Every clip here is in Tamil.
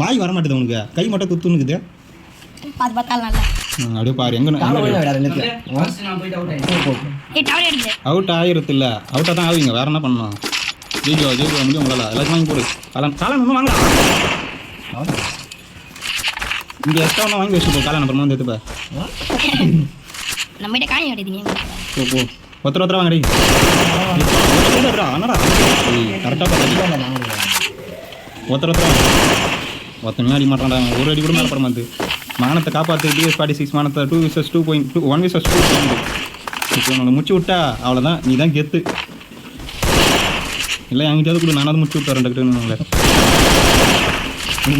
வாய் வர மாட்டேது உனக்கு. கை மட்டும் குத்துனுக்குது ம், அப்படியே பாரு எங்க அவுட் ஆயிரத்து இல்ல அவுட்டா தான் ஆவீங்க. வேற என்ன பண்ணணும்? ஜெயிக்கோ ஜெயிக்கோ முடியும் உங்களால. எல்லாத்தையும் வாங்கி போடு. காலம் காலம் இன்னும் வாங்கலாம். இங்க எக்ஸ்ட்ரா ஒன்று வாங்கி வச்சுக்கோ காலம் அப்புறமா வந்து எடுத்துப்பா. நம்ம கிட்ட காணி கிடையாது போ போ. ஒருத்தர் ஒருத்தர் வாங்கடி. என்னடா கரெக்டாக பார்த்து ஒருத்தர் ஒருத்தர் ஒருத்தன் அடி மாட்டான்டா ஒரு அடி கூட மேலே பட மாட்டு மானத்தை காப்பாற்று டிஎஸ் ஃபார்ட்டி சிக்ஸ் மானத்தை two versus two point two one versus two இப்போ உனக்கு முச்சு விட்டா அவ்வளோதான் நீ தான் கெத்து. இல்லை என்கிட்ட கூட. நானாவது முச்சு விட்டு வரேன் டக்குன்னு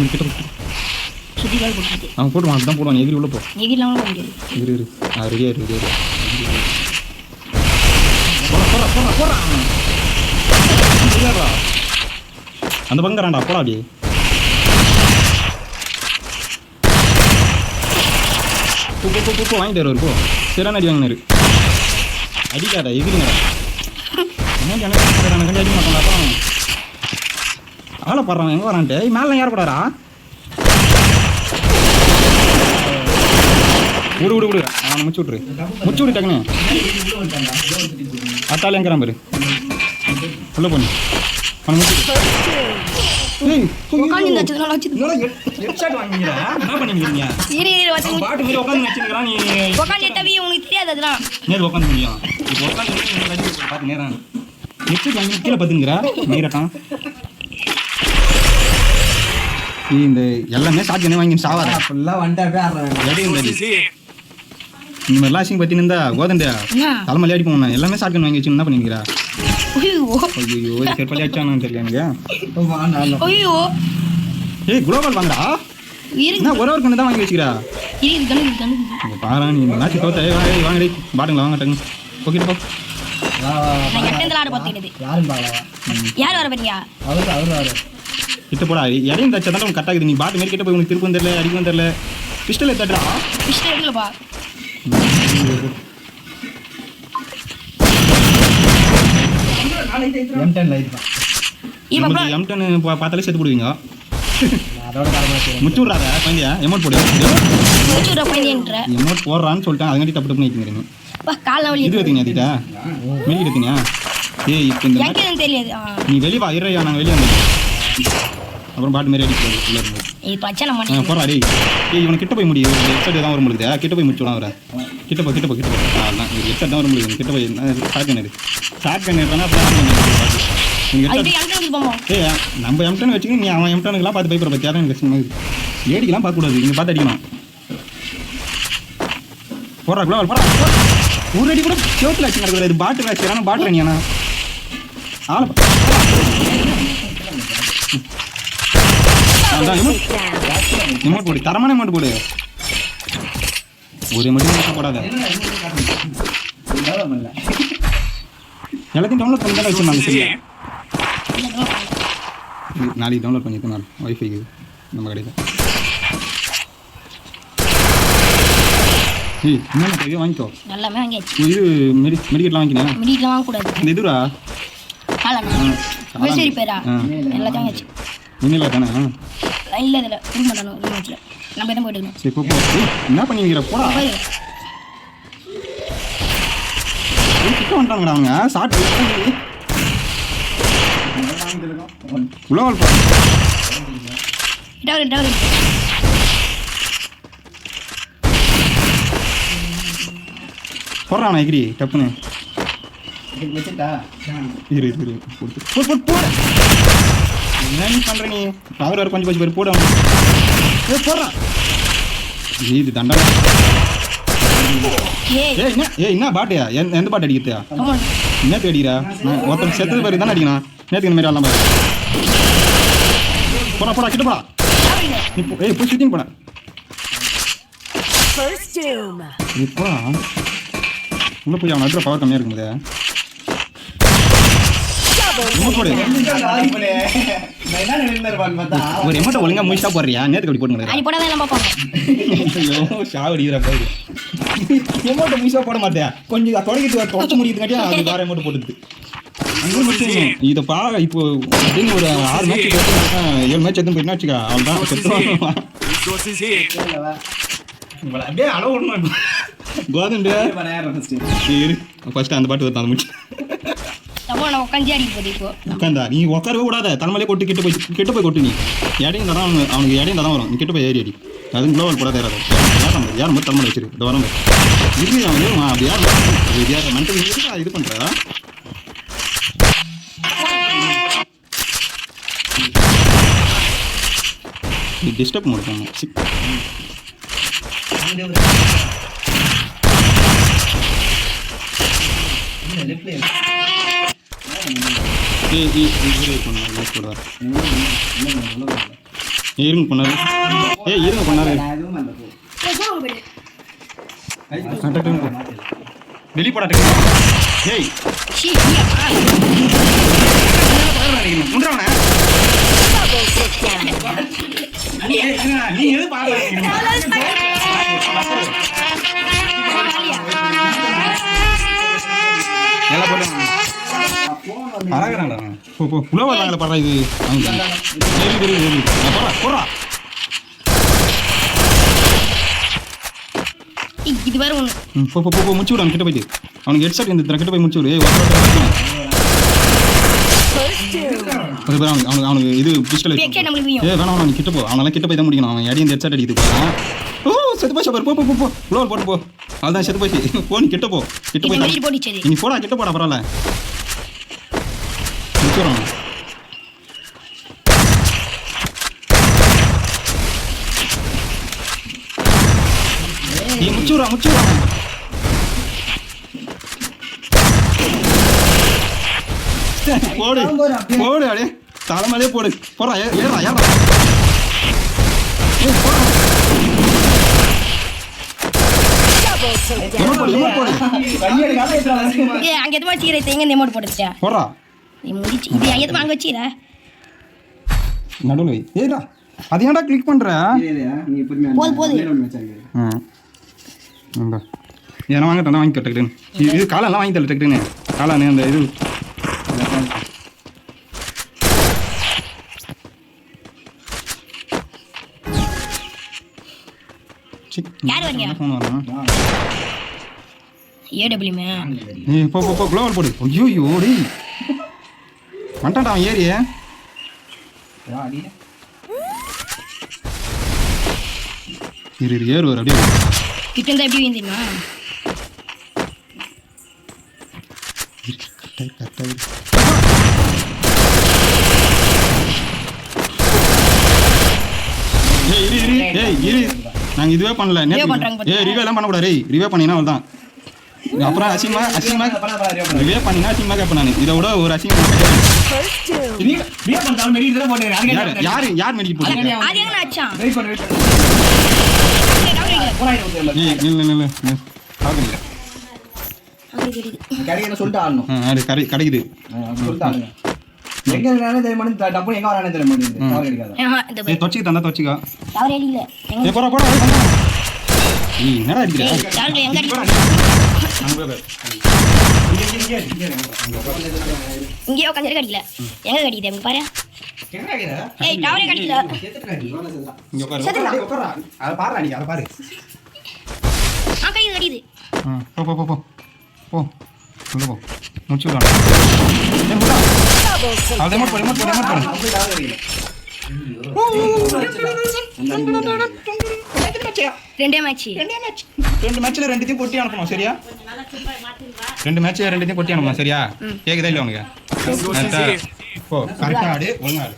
கிட்ட சுத்தி கால் போட்டுட்டு அவன் போட்டுவான் அதுதான் போடுவான். எகிரி உள்ள போ. இரு இரு. ஆ ரெடியா இரு ரெடியா இரு போடா, போடா, போடா, போடா. இங்கேடா. அந்த பக்கம் கராண்டா போடா அப்படி போ போ, போ வாங்கிட்டு வருவார் போ. சரியான அடி வாங்கினாரு. அடிக்காதா எதிரிங்கடா என்ன கண்டி அடி மாட்டாங்களா? ஆளை பாடுறான் எங்கே வரான்ட்டு? ஏய், மேலே யார் போடாரா விடு விடு விடு. அவனை முடிச்சு விட்ரு முடிச்சு விடு டக்குன்னு அத்தாலே எங்கிறான் பாரு உள்ள உட்காந்து இந்த எல்லாமே சாத்தியம் வாங்கி சாவாத. ஃபுல்லா வந்துட்டாவே ஆடுறேன் எடி இந்த மாதிரி லாசிங் பத்தி நின்றா கோதண்டியா? என்ன? தலைமலை அடி போன எல்லாமே ஷாட்கன் வாங்கி வச்சு என்ன பண்ணிக்கிறா செருப்பாளி அடிச்சானு தெரியல எனக்கு. ஐயோ. ஏய் குளோபல் வாங்கடா இருக்கு என்ன ஒரு ஒரு கண்ணு தான் வாங்கி வச்சுக்கிறா? இருக்கு கண்ணு கண்ணு. இங்க பாரு நீ தோத்த ஏய் வாங்க வாங்கடி பாட்டுங்களா வாங்க டக்குன்னு. போக்கிட்டு போ. யார் வர கிட்ட போடா இடையும் தச்சா தான் நீ பாட்டு மாரி கிட்ட போய் உனக்கு திருப்பம் தெரியல அடிக்கவும் தெரியல. பிஸ்டல் எடுக்கலப்பா. எம் டென் லைட் தான் இப்போ எம்டன் பார்த்தாலே சேர்த்து போடுவீங்க. முச்சு விட்றாத குழந்தையா. எமௌண்ட் போடு. எமௌண்ட் போடுறான்னு சொல்லிட்டேன். அதுங்காட்டி தப்பு தப்பு வலி இது எடுத்தீங்க அதிட்டா மெடி எடுத்தீங்க? ஏய் இப்போ இந்த நீ வெளியே வா இறையா நாங்கள் வெளியே வந்து அப்புறம் பாட்டு மாரி அடிக்கிறது உள்ள இருந்து நம்ம டேய். ஏய் இவனை கிட்ட போய் முடியும் ஹெட்செட் தான் வர முடியுது. கிட்ட போய் முடிச்சு விடாம வர கிட்ட போ கிட்ட போ கிட்ட போ. ஆ அதான். ஹெட்செட் தான் வர முடியுது. கிட்ட போய் ஷார்ட் கண்ணு ஷார்ட் கண்ணு நீங்கள் போமா ஏய் நம்ம எம்டன் வச்சுக்கி நீ அவன் எம்டனுக்குலாம் பார்த்து பயப்படுற பத்தியா தான் எனக்கு ஏடிக்கெல்லாம் பார்க்கக்கூடாது இங்கே பார்த்து அடிக்கணும். போடுறா போடா. ஒரு அடி கூட செவத்தில் வச்சு நடக்குது இது பாட்டு வச்சுக்கிறான பாட்டு நீ ஆனால் ஆளை எமௌண்ட் போடு தரமான எமௌண்ட் போடு. ஒரு மட்டும் போடாத எல்லாத்தையும் டவுன்லோட் பண்ணி தான் வச்சிருந்தாங்க இது நாளைக்கு டவுன்லோட் பண்ணிட்டு நான் ஒய்ஃபைக்கு நம்ம கடையில். ஏய் என்ன கையை வாங்கிக்கோ. வாங்கியாச்சு. இது மெடி மெடிக்கெட்லாம் வாங்கினேன் மிடிக்கலாம் வாங்கக்கூடாது. இந்த இதுரா காலண்ணா பஸ் பேரா? ஆ. எல்லாத்தையும் வாங்கியாச்சு. இன்னில தானே. இல்லை இதில். மாட்டானு? ரூமேட்ஸில் நம்ம எதுவும் போயிட்டு சரி போ, என்ன பண்ணிக்கிற போடா. கிட்ட வந்துட்டாங்கடா அவங்க. சாப்பிட்டு பா டவர் டவர் போடுறான் எகிரி. டப்புன்னு. இரு இரு இரு. போடு போடு போடு போடு என்ன நீ? பண்ற நீ பவர் வர கொஞ்சம் கொஞ்சம் பேர் போடு ஏய் போடுறான் இது தண்டா ஏய். ஏய் என்ன? ஏய் என்ன பாட்டியா எந்த எந்த பாட்டு அடிக்கிறதா அடிக்கிறா? நான் ஒருத்தன் செத்தது பேர் தானே அடிக்கணும் நேற்றுக்கு இந்த மாதிரி வரலாம் பாரு. போடா போடா கிட்ட போடா. ஏய் போய் போடா. இப்போ உள்ள போய் அவன் அதில் பவர் கம்மியாக இருக்கும்போது. போடு. ஒரு எமௌண்ட்டை ஒழுங்கா முயற்சியாக போடுறியா? நேற்றுக்கு அப்படி போட்டுங்க சாவடிக்கிறா பாரு எமௌண்ட்டை முயற்சியாக போட. மாட்டேன் கொஞ்சம் தொடங்கிட்டு தொலைச்சு முடியுதுங்காட்டியா அது வேற எமௌண்ட் போட்டுது அங்கே முடிச்சு இதை பா இப்போ அப்படின்னு ஒரு ஆறு மேட்ச் ஏழு மேட்ச் எடுத்து போயிட்டு வச்சுக்கா. இல்லவா? இவளை அப்படியே அளவு விடணும்? கோதண்டு. ஃபர்ஸ்ட் அந்த பாட்டு அந்த முடிச்சு தப்பா நான் உட்காந்து அடிக்க போகுது இப்போ. உட்காந்தா நீ உட்காரவே கூடாத. தலைமையிலே கொட்டு கிட்ட போய் கிட்ட போய் கொட்டு நீ. இடையும் தரம் அவனுக்கு அவனுக்கு இடையும் தரம் வரும். நீ கிட்ட போய் ஏறி அடி அது குளோவல் போட தேராது யார் நம்ம யார் மட்டும் தலைமையில் வச்சிரு இந்த வரம் இது அவன் ஏறுமா, அப்படி யார் இது யார் மென்டல் இது பண்ணுறா நீ டிஸ்டர்ப் முடிப்பாங்க அங்கே இருங்க பண்ணாரு ஏ இருங்க. பண்ணாரு டக்கு. ஏய். நீ எது பாடு எல்லாம் போட்டு உள்ள வராங்களே படுறா இது. போடுறா போடுறா வேற ஒன்று போ போ போ, முடிச்சு விடு அவன் கிட்ட போயிட்டு. அவனுக்கு ஹெட்செட் இந்த கிட்ட போய் முடிச்சு விடு. அது பேர் அவனுக்கு அவனுக்கு அவனுக்கு இது பிஸ்டல் ஏ வேணாம் நீ கிட்ட போ. அவனால கிட்ட போய் தான் முடிக்கணும் அவன் அடி இந்த ஹெட்செட் அடிக்குது போறான் ஓ செத்து போய் பாரு போ போ போ போ. குளோவல் போட்டு போ. அதுதான் செத்து போய் போ நீ கிட்ட போ. கிட்ட போய் நீ போடா கிட்ட போடா பரவாயில்ல. முடிச்சுடுறான் நீ முச்சுடுறா முச்சுடுறா போடு போடு அப்படியே தலைமையிலே போடு ஏ- ஏறா ஏறா அங்கே எதுமா வச்சுக்கிற தேங்க இந்த அமௌண்ட் போட்டுச்சியா போடுறா நீ முடிச்சு இது வச்சுக்கிற. நடுவில் ஏடா அது ஏன்டா கிளிக் பொறுமையா போது, ஏன்னா வாங்க தந்தா வாங்கி டக்குன்னு இது காலெல்லாம் வாங்கி தரல டக்குன்னு காளானு அந்த இது. ஏய் போ போ போ குளோவல் போடு. ஐயோ ஐயோ டேய் வந்துட்டான்டா அவன் அடி. இரு இரு ஏறுவார் அப்படியே கிட்ட இருந்தா எப்படி கரெக்டாக ஏய் இரு இரு ஏய் இரு. நாங்க இதுவே பண்ணல? ஏய் ரிவே எல்லாம் பண்ணக்கூடாது. ஏய் ரிவே பண்ணினா அவ்வளோதான் அப்புறம் அசிங்கமா அசிங்கமா பண்ணா, பண்ணா, பண்ணு. ரிவே பண்ணினா அசிங்கமா கேட்பேன் நான். இதை விட ஒரு அசிங்கம் யாரு யார் என்ன யார் அது எங்க ஆச்சான் வெயிட் பண்ணு வெயிட் பண்ணு கடைக்கு சொல்லிட்டு ஆடணும் அது கடை கிடைக்குது சொல்லிட்டு ஆடுங்க எங்க இருக்கானே தெரிய மாட்டேங்குது டப்பு எங்க வரானே தெரிய மாட்டேங்குது கவர் கிடைக்காத ஏய் தொச்சிக்கு தந்தா தொச்சிக்கா தவறு ஏய் போடா போடா என்னடா அடிக்கிற இங்க உட்காந்து கடிக்கல எங்க கடிக்குது? எங்க பாரு. ஏய் டவரே கடிக்கல. இங்க உட்காரு. அத பாரு நீ அத பாரு. ஆ கை கடிக்குது. ஆ, போ போ போ போ. போ. உள்ள போ. முடிச்சு விடலாம் ஏய் முடா அது ரிமோட் போடு ரிமோட் போடு ரிமோட் போடு அப்படி டவர் கிடைக்கல ரெண்டே மேட்ச் ரெண்டு மேட்ச்ல ரெண்டுத்தையும் கொட்டி அனுப்பணும் சரியா? ரெண்டு மேட்ச் ரெண்டுத்தையும் கொட்டி அனுப்பணும் சரியா? கேக்குதா இல்ல உனக்கு? போ கரெக்டா ஆடு ஒழுங்கா ஆடு.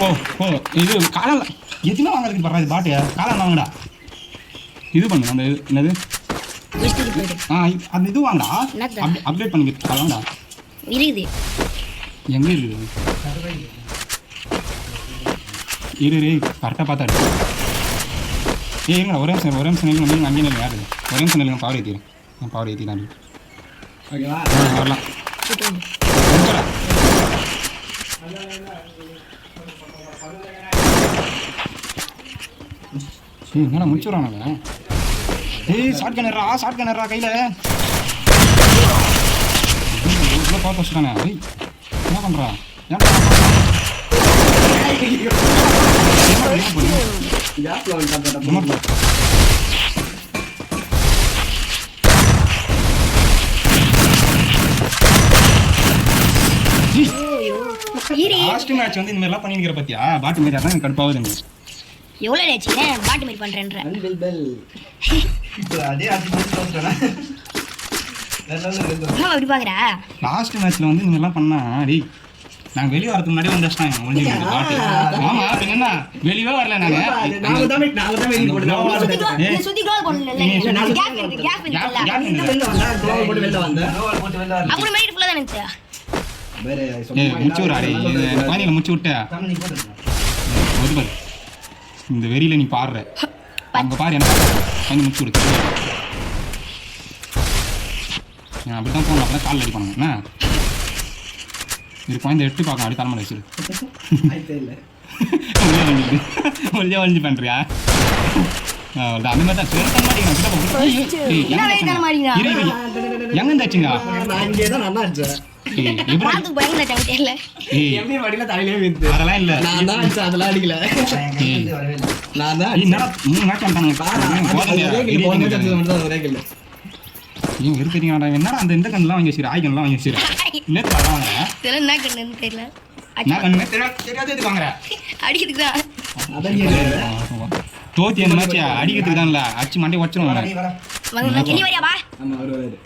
போ, போ இது காலம் எதுவுமே வாங்குறதுக்கு பரவாயில்ல இது பாட்டியா? காலம் வாங்கடா. இது பண்ணு அந்த இது என்னது? ஆ அந்த இது வாங்கடா. அப்டேட் பண்ணிக்கிட்டு வாங்கடா. இருக்குது. எங்க இருக்குது? இரு கரெக்டாக பார்த்தாரு ஏய் இருங்கடா ஒரே நிமிஷம் ஒரே நிமிஷம் நில்லுங்க நீங்கள் அங்கேயே நில்லுங்க யாரு ஒரே நிமிஷம் நில்லுங்க பவர் ஏற்றிடுறேன் நான் பவர் ஏற்றிதான் ஓகேவா? வரலாம். ஏய் என்னடா முடிச்சுடுறானுங்க ஏய் ஷார்ட் கனரா ஷார்ட் கனரா கையில். பார்த்து வச்சுட்டானே டேய். என்ன பண்ணுறா ஏன் லாஸ்ட் மேட்ச் வந்து இந்த மாதிரிலாம் பண்ணிருக்கிற பத்தியா? பாட்டு மாரி அதான் எனக்கு கடுப்பாகுது எனக்கு. எவ்வளோ நேச்சுங்க பாட்டு மாதிரி பண்ணுறேன்ற அதே அப்படி பார்க்குறா லாஸ்ட் மேட்ச்ல வந்து இந்த மாதிரிலாம் பண்ணா டேய் நாங்கள் வெளியே வரதுக்கு முன்னாடி வந்து வச்சிட்டாங்க முடிஞ்சிருக்கு பாட்டு. ஆமா பின்ன என்ன? வெளியவே வரல நாங்க. தான் நாங்க தான் வெளிய நான். நீ சுத்தி கோல் பண்ணல. கேப் இருக்கு கேப் Gap- இருக்குல்ல. Gap இந்த வந்தா, போட்டு. அப்புறம் தான் வேற முச்சு அடே முச்சு விட்ட. ஒரு வெறியில நீ பாடுற. அங்க பாரு என்ன குழந்தை முச்சு விடு. நான் அப்படி தான் போகணும். அப்படி காலில் அடிப்பானுங்க. என்ன? இது குழந்தை எடுத்து பார்க்கணும் அப்படி தலைமையில் வச்சிரு. பண்றியா? ஆ, அவ்வளவுதான். அந்த மாதிரி தான். எங்க இருந்தாச்சுங்க. அதெல்லாம் இல்ல. நான் தான் அதெல்லாம் அடிக்கல. நான் தான் மூணு மேட்ச் வந்துட்டாங்க இருக்கிறீங்கடா என்னடா அந்த இந்த கண்ணுலாம் வாங்கி வச்சிரு? ஆய் கண்ணுலாம் வாங்கி வச்சிரு? நேத்து இதெல்லாம் என்ன கண்ணுன்னு தெரியல. நான் கண்ணு? தெரியாது தெரியாது இது வாங்குற? அடிக்கிறதுக்கு தான். தோத்தி அந்த மேட்ச் அடிக்கிறதுக்கு அடிச்சு மண்டே வச்சிரும் வாங்க கிளி வரியா வா. ஆமா, அவரு வருவாரு.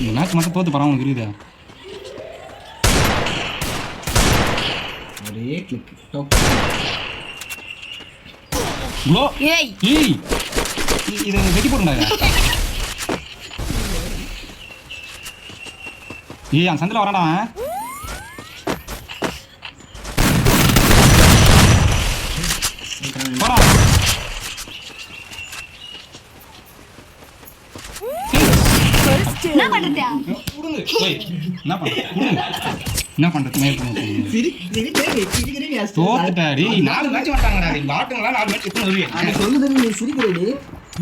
இந்த மேட்ச் மட்டும் தோத்து பரவாயில்ல உங்களுக்கு இருக்குதா. ஒரே கிளிக் டொக். ப்ளோ ஏய். ஏய். இது வெட்டி போட்டுண்டாங்க ஏய் அந்த சந்தில வரான்டா. போடா. என்ன பண்றது என்ன பண்ற? குடுங்க என்ன பண்றது? மேல். தோத்துட்டாடி நாலு மேட்ச் வந்தாங்கடா பாட்டுங்களா நாலு மேட்ச் சொல்லுது நீ சிரிக்கிறேடி.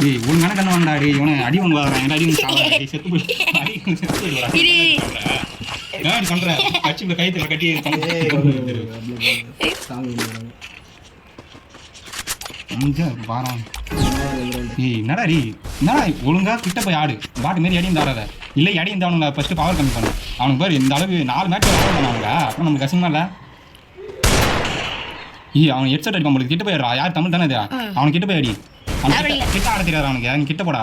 டேய் ஒரு டேய் இவனை அடி வாங்க வரான் அடி வாங்க டேய் செத்து போய் அடி செத்து ஏன் இப்படி பண்ற கட்சி இந்த கைத்துல கட்டி ஏய், சாமி. அங்க. ஏய் என்னடா டேய்? என்னடா ஒழுங்கா கிட்ட போய் ஆடு. பாட்டு மாரி அடி ஆடாத இல்லை அடி இந்த அவனுங்க ஃபர்ஸ்ட் பவர் கம்மி பண்ணு. அவனுக்கு பாரு இந்த அளவு நாலு மேட்ச் விளாட பண்ணாங்க அப்புறம் நமக்கு கஷ்டமா இல்லை ஏய் அவன் ஹெட்செட் அடிப்பான் உங்களுக்கு கிட்ட போயிடுறா யார் தமிழ் தானே இது? அவனுக்கு கிட்ட போய் அடி. அவன் கிட்ட- ஆட தெரியாது அவனுக்கு அவன் கிட்ட போடா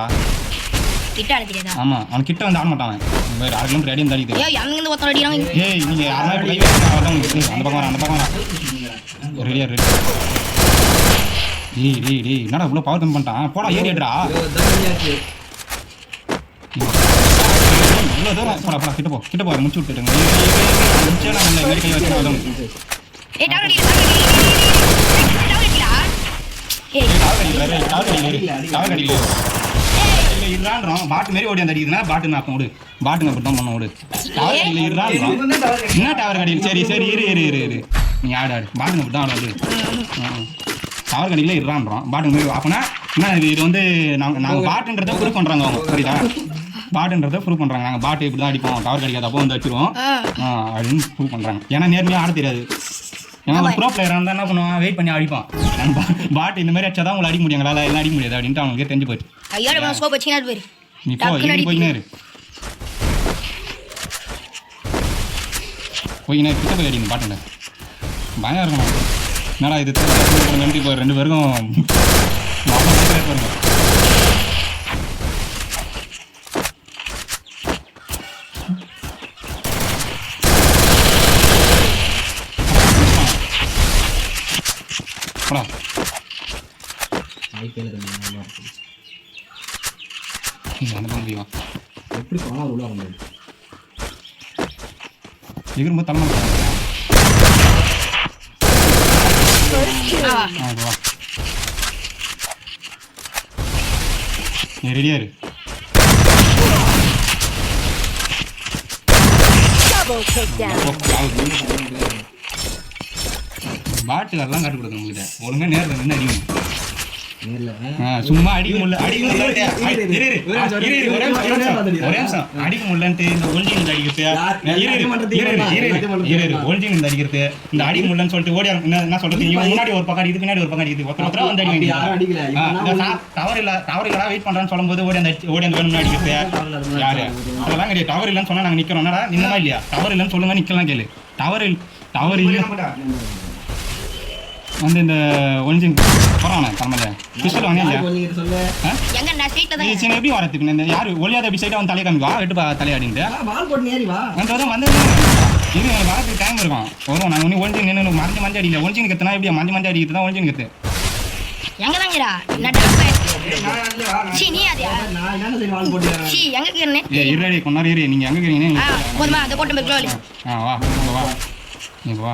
கிட்ட அட தெரியாதா ஆமா அவன் கிட்ட வந்து ஆட மாட்டான் வேறு கிலோமீட்டர் அடி வந்து ஐயோ அங்க இருந்து ஒருத்தர் ஏய் நீங்க யாரா அந்த பக்கம் வரா அந்த பக்கம் வரா ரெடியா ரெடி டேய் டேய் டேய் என்னடா இவ்வளோ பவர் பண்ணிட்டான் போடா தான் வெளியாச்சு. இவ்வளோ தூரம் போடா போடா கிட்ட போ கிட்ட போ முடிச்சு விட்டுட்டுங்க முடிச்சே நான் இந்த மாதிரி கை வச்சு பாட்டு மாரி ஓடி அடிக்குதுன்னா பாட்டு நாக்கம் பாட்டுங்க அப்படி தான் பண்ண தவறு. என்ன டவர் கடியில் சரி சரி இரு இரு இரு இரு நீ ஆடு ஆடு பாட்டுங்க அப்படி தான் ஆடாது டவர் கடியில் இருறான்றோம் பாட்டுங்க மாரி அப்போனா என்ன இது வந்து நாங்கள் நாங்கள் பாட்டுன்றதை ப்ரூவ் பண்ணுறாங்க அவங்க புரியுதா பாட்டுன்றதை ப்ரூவ் பண்ணுறாங்க நாங்கள் பாட்டு இப்படி தான் அடிப்போம் டவர் கடிக்காத அப்போ வந்து ஆ, அப்படின்னு ப்ரூவ் பண்ணுறாங்க ஏன்னா நேர்மையாக ஆட தெரியாது ஏன்னா ஒரு ப்ரோ பிளேயராக இருந்தால் என்ன பண்ணுவான் வெயிட் பண்ணி அடிப்பான் பாட்டு இந்த மாதிரி அடிச்சா தான் உங்களை அடிக்க முடியும் எங்களால் எல்லாம் அடிக்க முடியாது அப்படின்ட்டு அவங்களுக்கே தெரிஞ்சு ஐயோட நம்ம ஸ்கோப் வச்சினா போயிரு நீ போ இங்கே. போயினே இரு போயினே கிட்ட போய் அடிங்க பாட்டுங்க பயம் இருக்கணும் என்னடா இது நன்றி ரெண்டு பேருக்கும் பாருங்க தம்பி, நல்லா இருக்கு. நீ அந்த பக்கம் போய் வா எப்படி போனா உள்ள முடியாது எகிரும்போது தலைமை ஆ ஆ வா. நீ ரெடியா இரு. Double takedown. பாட்டு அதெல்லாம் காட்டு கொடுத்து உங்ககிட்ட. ஒழுங்கா நேரில் நின்று ஆ, சும்மா அடிக்க முடியல. அடிக்க முடியலன்ட்டு. அடிக்க இந்த இந்த அடிக்கிறது. ஒல்ஜின் இந்த அடிக்கிறது இந்த அடிக்க முடியலன்னு சொல்லிட்டு ஓடி என்ன என்ன சொல்றது? இவன் முன்னாடி ஒரு பக்கம் இது பின்னாடி ஒரு பக்கம் அடிக்குது. ஒருத்தர் ஒருத்தரா வந்து அடி அப்படி வாங்கிக்கலாம். யாரும் அடிக்கல. ஆ, இவன் தான் இந்த சா- டவர் இல்ல டவர் இல்லடா வெயிட் பண்றான்னு சொல்லும்போது ஓடி அந்த ஓடி அந்த வேணும்னு அடிக்கிறது யாரு? அதெல்லாம் கிடையாது. டவர் இல்லைன்னு சொன்னா நாங்க நிக்கிறோம். என்னடா நின்னமா இல்லையா? டவர் இல்லைன்னு சொல்லுங்க நிக்கலாம் கேளு. டவர் டவர் இல்ல. வந்து இந்த ஒன்ஜின் போறானே கம்மல பிஸ்டல் வாங்க எங்க நான் ஸ்ட்ரீட்ல தான்? சின்ன எப்படி வரதுக்கு இந்த யாரு ஒளியாத அப்படி சைடா வந்து தலையை காமிக்கா வெட்டு பா தலையாடிட்டு ஆ, பால் போட்டு ஏறி வா. வந்து வந்து இது எனக்கு வரதுக்கு டைம் இருக்கும். வரும் நாங்கள் ஒன்று ஒழிஞ்சு நின்று மறைஞ்சு மஞ்சள் அடிக்கல. ஒழிஞ்சு கத்துனா எப்படி? மஞ்சள் மஞ்சள் அடிக்கிறது தான் ஒழிஞ்சு கத்து. எங்க தாங்கடா நான் ஏய், நான் நான் சி நீ அதியா நான் என்னென்ன சரி வால் போட்டு ஏறேன். சி எங்க இருக்கீங்க ஏ இருடி கொண்டாரு இரு நீங்கள் எங்கே ஆ போதுமா அந்த கோட்டை போய் க்ளோலி ஆ வா வா. வா.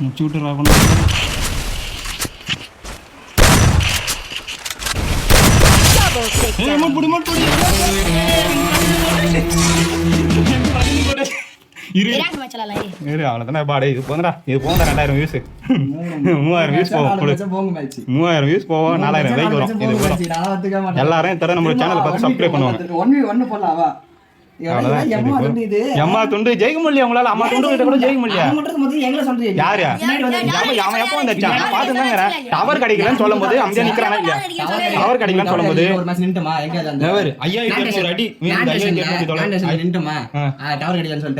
இது போங்க போதும் மேட்ச். நான் ஒத்துக்க மாட்டேன். எல்லாரும் தர நம்ம சேனலை பார்த்து சப்ஸ்கிரைப் பண்ணுவாங்க எம்மா துண்டு ஜெயிக்க முடியல உங்களால அம்மா துண்டு கிட்ட கூட ஜெயிக்க முடியல யாரு அவன் எப்போ வந்துச்சான் பாத்துதாங்க டவர் கிடைக்கலன்னு சொல்லும் போது அமைதியா நிக்கிறானா டவர் கிடைக்கலன்னு சொல்லும் போது ஒரு எங்க ஐயாயிரத்தி அடி ஐயாயிரத்தி. டவர் கிடைக்கலன்னு சொல்லிட்டு